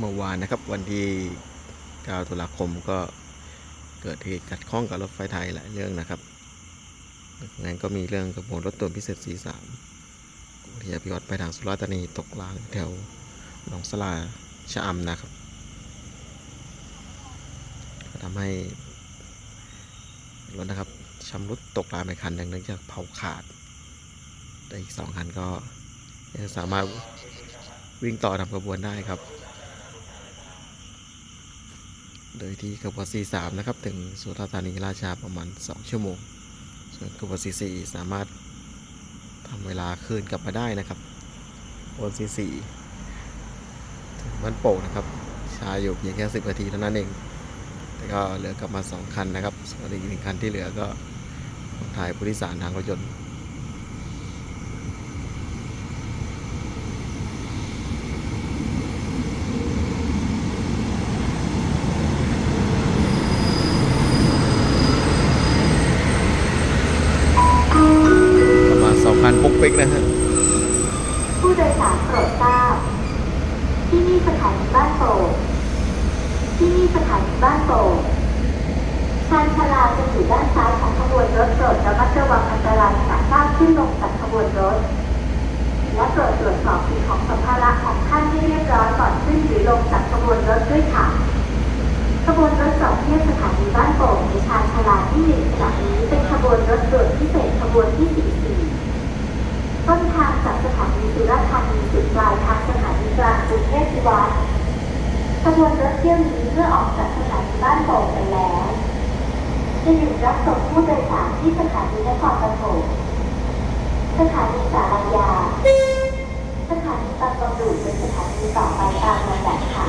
เมื่อวานนะครับวันที่ 9 ตุลาคมก็เกิดเหตุขัดข้องกับรถไฟไทยหลายเรื่องนะครับนั้นก็มีเรื่องขบวนรถด่วนพิเศษ 43ที่อภิวัตไปทางสุราษฎร์ธานีตกรางแถวหนองสลาชะอำนะครับ ก็ทำให้รถนะครับชำรุดตกรางไปคันหนึ่งเนื่องจากเผาขาด แต่อีกสองคันก็ยังสามารถวิ่งต่อทำขบวนได้ครับ โดยที่ขบวน C3 นะครับ ถึงสุราษฎร์ธานีราชาประมาณ 2 ชั่วโมง ส่วนขบวน C4 สามารถทำเวลาคืนกลับมาได้นะครับขบวน C4 ถึงบ้านโป่งนะครับช้าอยู่เพียงแค่ 10 นาทีเท่านั้นเอง แต่ก็เหลือกลับมา 2 คันนะครับส่วนอีกหนึ่งคันที่เหลือก็ถ่ายผู้โดยสารทางรถยนต์ ประมาณ วิกนะฮะผู้โดยสารโปรดทราบ ที่นี่สถานีบ้านโป่งที่นี่สถานีบ้านโป่งชานชาลาจะอยู่ด้านซ้ายของขบวนรถโปรดระมัดระวังอันตรายขณะก้าวขึ้นลงจากขบวนรถ และโปรดตรวจสอบสิ่งของสัมภาระของท่านให้เรียบร้อยก่อนขึ้นหรือลงจากขบวนรถด้วยค่ะ ขบวนรถจอดเทียบสถานีบ้านโป่ง ยสุวัดขบวนรถเที่ยวนี้เมื่อออกจากสถานีบ้านโป่งไปแล้ว จะหยุดรับส่งผู้โดยสารที่สถานีนครปฐมสถานีสารยา สถานีบางกระดูเป็นสถานีต่อไปตามลำดับค่ะ